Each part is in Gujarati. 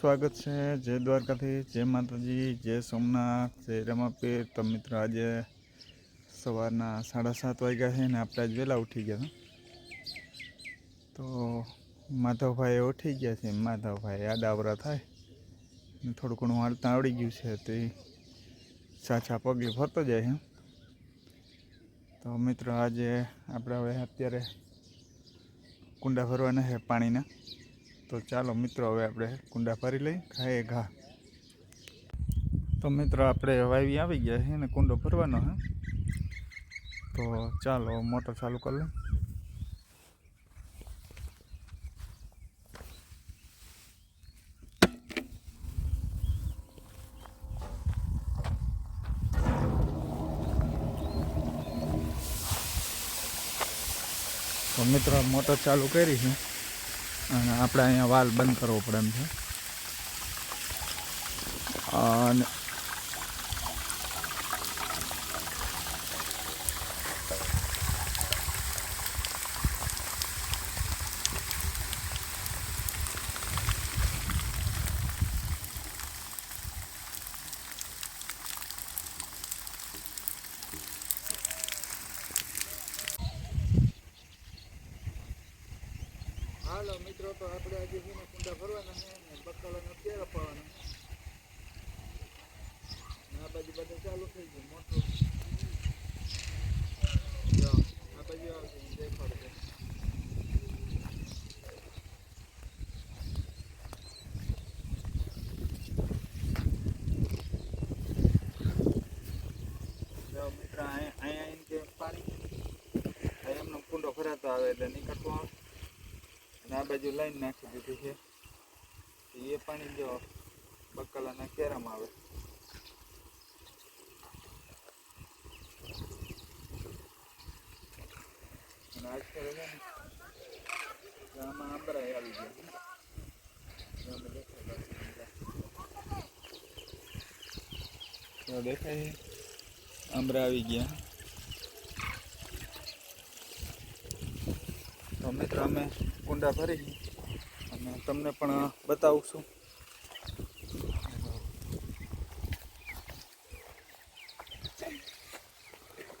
સ્વાગત છે. જય દ્વારકાથી જય માતાજી. જય સોમનાથ. જય રમાપીર. તો મિત્રો આજે સવારના સાડા સાત વાગ્યા છે ને આપણે આજ વહેલા ઉઠી ગયા. તો માધવભાઈ ઉઠી ગયા છે. માધવભાઈ આડાવરા થાય. ને થોડું ઘણું હાલતા આવડી ગયું છે તે સાચા પગે ફરતો જાય છે તો મિત્રો આજે આપણે હવે અત્યારે કુંડા ભરવાના છે પાણીના. તો ચાલો મિત્રો, હવે આપણે કુંડા ભરી લઈ ખાઈએ ઘા. તો મિત્રો, આપણે વાવી આવી ગયા છે ને કુંડો ભરવાનો હે તો ચાલો, મોટર ચાલુ કરી લઈ તો મિત્રો, મોટર ચાલુ કરી છે. અને આપણે અહીંયા વાલ બંધ કરવો પડે એમ છે. અને તો આપણે આજે છે કુંડા ભરવાના છે ને બકાલાનો તેલ અપાવવાનો ને આ બાજુ બધું ચાલુ થઈ ગયું, મોટું. આ બાજુ આવશે દેખાડશે પાણી એમનો કુંડો ભરાતો આવે એટલે નીકળતો આવે આ બાજુ લાઈન નાખી દીધી છે એ પાણી જો બકાલાના કેરામાં આવે અને આજકાલ છે ને આમાં આંબરા આવી ગયા જો આમાં દેખાય છે. જો દેખાય છે? આંબરા આવી ગયા મિત્રો અમે કુંડા ભરી અને તમને પણ બતાવું છું.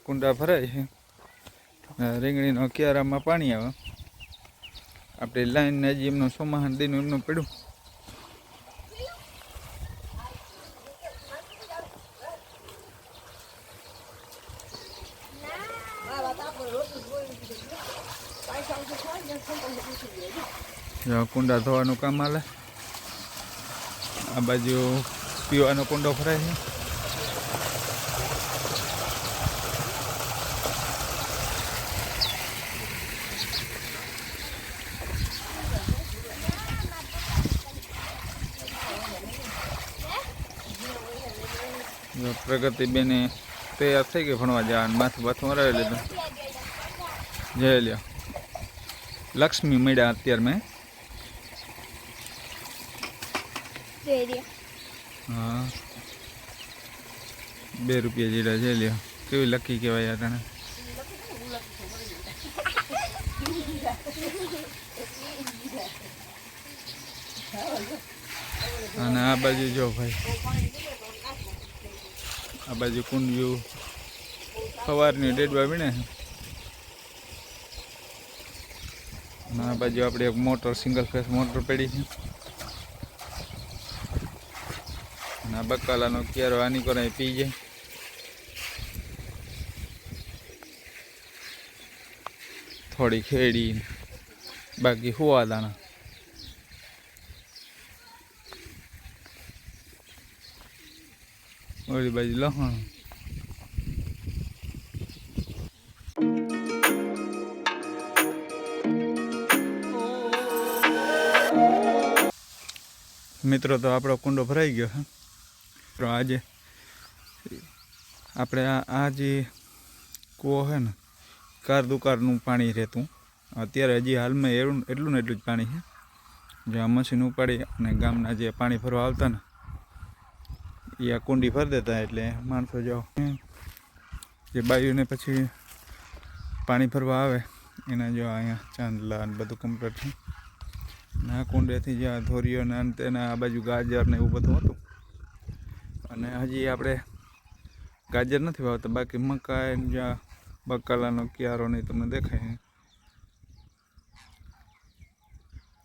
કુંડા ભરાય છે. રીંગણીનો ક્યારામાં પાણી આવે. આપણે લાઈન હજી એમનું સોમાહન દીનું એમનું પડ્યું. જો કુંડા ધોવાનું કામ હાલે આ બાજુ પીવાનો કુંડો ભરાય છે જો પ્રગતિબેને તૈયાર થઈ ગઈ ભણવા જવાનું માથું બાથું મરાવી લીધું જય લ્યો. લક્ષ્મી મળ્યા અત્યાર મેં. હા. બે રૂપિયા જેડા છે લ્યો. કેવી લકી કહેવાય આ તને અને આ બાજુ જો ભાઈ. આ બાજુ કુંડિયું. સવારની ડેડવા વીણે છે અને આ બાજુ આપણે એક મોટર સિંગલ ફેસ મોટર પડી છે. આ બકાલાનો ક્યારો આની કરાય પી જાય. થોડી ખેડી, બાકી હોવા દાણા. ઓલી બાજુ લહણ. મિત્રો, તો આપણો કુંડો ભરાઈ ગયો છે તો આજે આપણે આ જે કૂવો છે ને કાર દુકારનું પાણી રહેતું. અત્યારે હજી હાલમાં એટલું એટલું ને એટલું જ પાણી છે. જે આ મશીન ઉપાડી અને ગામના જે પાણી ભરવા આવતા ને, એ આ કુંડી ભરી દેતા એટલે માણસો જાઓ જે બાયુને પછી પાણી ભરવા આવે, એના જો અહીંયા ચાંદલા બધું કમ્પ્લીટ છે. આ કુંડેથી જ્યાં ધોરીઓ ને અંતે આ બાજુ ગાજર ને એવું બધું હતું. અને હજી આપણે ગાજર નથી વાવતા, બાકી મકાઈ ને જ્યાં બકાલાનો, ક્યારો ને તમને દેખાય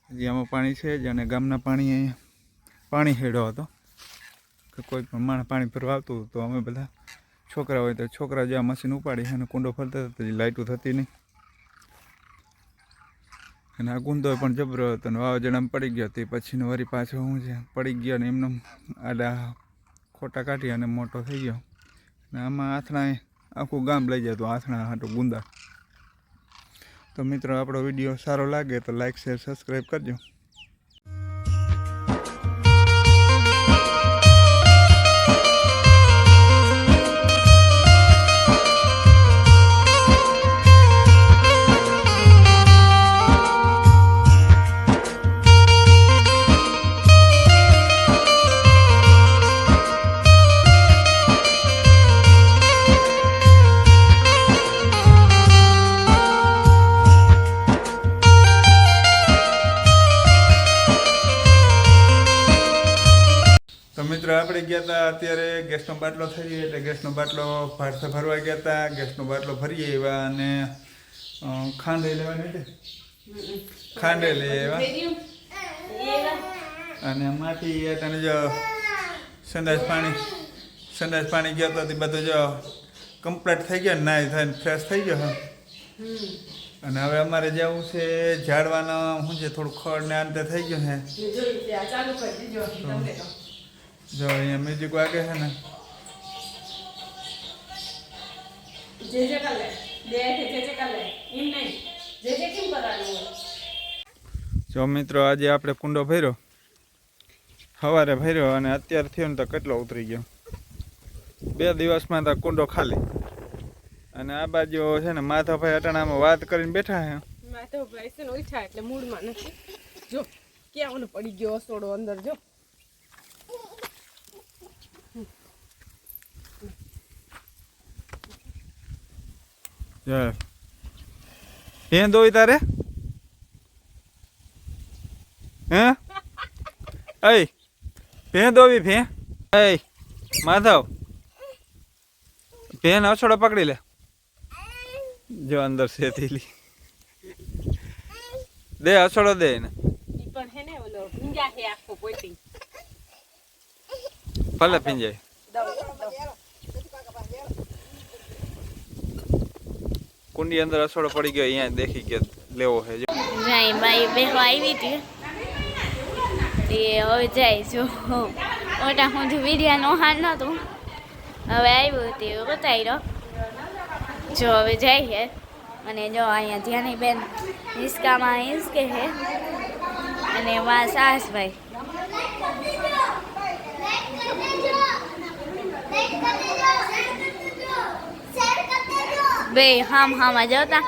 હજી આમાં પાણી છે જ અને ગામના પાણી અહીંયા પાણી હેડો હતો. કે કોઈ પણ માણસ પાણી ભરવા આવતું તો અમે બધા છોકરા હોય તો છોકરા જ્યાં મશીન ઉપાડી અને કુંડો ફરતા હતા લાઇટો થતી નહીં. અને આ ગુંદો પણ જબરો હતો ને વાવાઝોડામાં પડી ગયો તે પછીનો વળી પાછો હું છે, પડી ગયો ને એમને આડા ખોટા કાઢી અને મોટો થઈ ગયો. અને આમાં આથણા આખું ગામ લઈ જતું આથણા હાટો ગુંદા. તો મિત્રો, આપણો વીડિયો સારો લાગે તો લાઇક શેર સબસ્ક્રાઈબ કરજો. મિત્રો, આપણે ગયા હતા અત્યારે ગેસનો બાટલો થઈ એટલે ગેસનો બાટલો ભારસે ભરવા ગયા હતા ગેસનો બાટલો ભરીએ એવા અને ખાંડ લઈ લેવાની હતી. ખાંડ લઈ આવ્યા અને માટી તને જો સંદાસ પાણી સંદાસ પાણી ગયો તો બધું જો કમ્પ્લીટ થઈ ગયો નાઈ થઈને ફ્રેશ થઈ ગયો, હા. અને હવે અમારે જવું છે, ઝાડવાના શું છે, થોડું ખડ ને અંતે થઈ ગયું છે. જો અહીંયા મ્યુઝિક વાગે છે ને. જે જે બે જે જે કર એમ નહીં. જે જે કેમ કરવાનું જો મિત્રો આજે આપણે કુંડો ભર્યો. સવારે ભર્યો અને અત્યારે થયો ને તો કેટલો ઉતરી ગયો. બે દિવસમાં તો કુંડો ખાલી. અને આ બાજુ છે ને માધવભાઈ અટાણામાં વાત કરીને બેઠા છે. માધવભાઈ છે ને ઓછા એટલે મૂડમાં નથી. જો ક્યાં ઓલો પડી ગયો સોડો અંદર જો. હે દોઈ તારે? હે? અય ભેં દોવી ભે? અય માધવ ભેન અછોડો પકડી લે. જો અંદર સેતીલી દે અછોડો દે એને. ભલે પીંજાય દવ દવ કુંડી અંદર રસોડો પડી ગયો, અહીંયા દેખી કે લેવો છે જો આવી હતી તે હવે જાય જો. ઓટા હું વિડિયા નો હાલ હવે આવ્યું તે બતાવી જો હવે જાય છે અને જો અહીંયા ધ્યાની બેન હિસકામાં હિસકે છે અને એમાં સાસભાઈ બે હામ હામાં જતા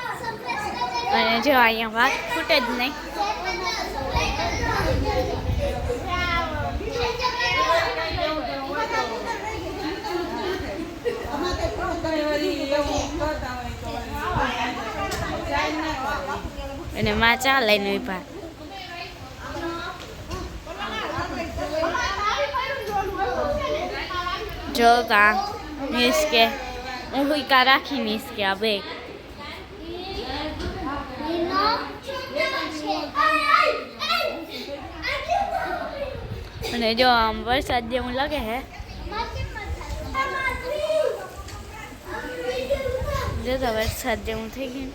અને જો અહીંયા વાત ખૂટે જ નહીં. અને માં ચા લઈને ઊભા. જો કા મીસ કે હું હુઈકા રાખી મીસ કે આ બે અને જો આમ વરસાદ જેવું લાગે હે જો તો વરસાદ જેવું થઈ ગયું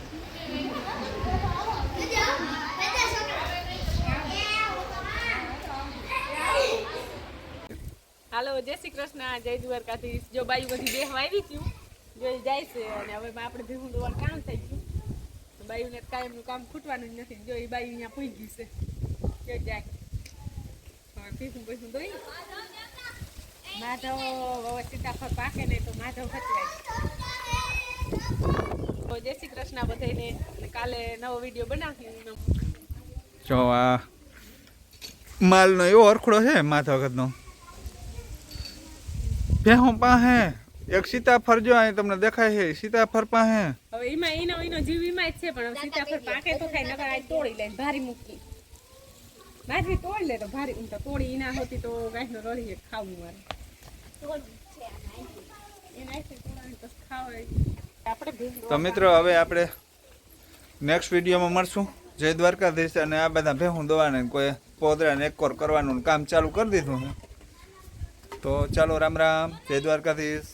હાલો જય શ્રી કૃષ્ણ જય દ્વારકાધીશ જો બાઈ બધી બેહવા આવી ગયું જો ઈ જાય છે અને હવે આપણે ભીમું દોવાનું કામ થઈ ગયું. તો બાયુને કાયમનું કામ ખૂટવાનું જ નથી. એ બાઈ અહીંયા પૂઈ ગઈ છે. જો જાય. હવે ભીમું ભીહું દોઈ માધવ, હવે સીતાફળ પાકે નહીં તો માધવ હચવાય. તો જય શ્રી કૃષ્ણ બધાને કાલે નવો વીડિયો બનાવ્યો જો આ માલનો એવો અરખડો છે માથા વખતનો ભેહો પાસે એક સીતાફર જો અહીં તમને દેખાય છે સીતાફળ પાસે. હવે એમાં એનો એનો જીવ એમાં જ છે પણ હવે સીતાફળ પાકે તો થાય નકર આ તોડી લઈને ભારી મૂકી. બાજરી તોડી લે તો ભારી ઊંઘ તોડી ના હોતી તો ગાયનો રળી ખાવું મારે. એના તો મિત્રો હવે આપણે નેક્સ્ટ વિડીયોમાં મળશું. જય દ્વારકાધીશ અને આ બધા ભેહું દોવાને કોઈ પોદરાને એક કોર કરવાનું કામ ચાલુ કરી દીધું તો ચાલો રામ રામ જય દ્વારકાધીશ.